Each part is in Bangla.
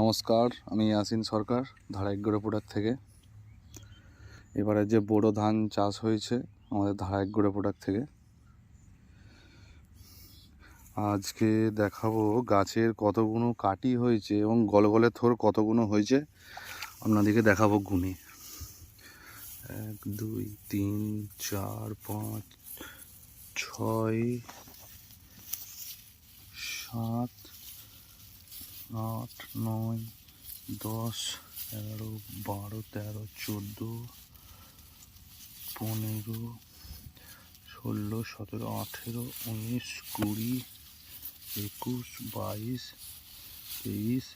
নমস্কার, আমি ইয়াসিন সরকার ধারাইগড় প্রোডাক্ট থেকে। এবারে যে বোরো ধান চাষ হয়েছে আমাদের ধারাইগড় প্রোডাক্ট থেকে। আজকে দেখাবো গাছের কতগুলো কাটি হয়েছে এবং গলগলে থোর কতগুলো হয়েছে। আপনাদেরকে দেখাবো গুণে এক, দুই, তিন, চার, পাঁচ, ছয়, সাত আট, নয়, দশ, এগারো, বারো, তেরো, চোদ্দ, পনেরো, ষোলো, সতেরো, আঠেরো, উনিশ, কুড়ি, একুশ, বাইশ, তেইশ,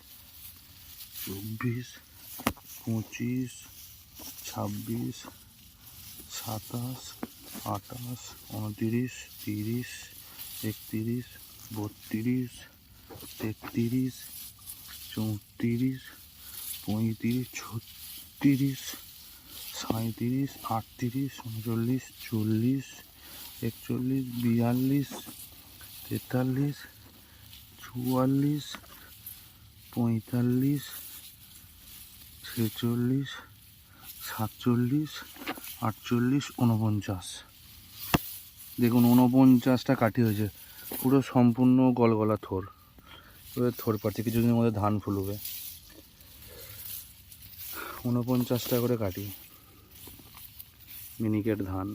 চব্বিশ, পঁচিশ, ছাব্বিশ, সাতাশ, আঠাশ, উনতিরিশ, তিরিশ, একতিরিশ, বত্রিশ, তেত্রিশ চৌত্রিশ, পঁয়ত্রিশ, ছত্রিশ সাঁত্রিশ আটত্রিশ, উনচল্লিশ, চল্লিশ, একচল্লিশ, বিয়াল্লিশ, তেতাল্লিশ, চুয়াল্লিশ, পঁয়তাল্লিশ, ছেচল্লিশ, সাতচল্লিশ, আটচল্লিশ উনপঞ্চাশ দেখুন উনপঞ্চাশটা কাঠি হয়েছে। পুরো সম্পূর্ণ গলগলা থোর। থোর পাচ্ছে কিছুদিনের মধ্যে ধান ফুলবে উনপঞ্চাশটা করে কাটি। মিনিকেট ধান।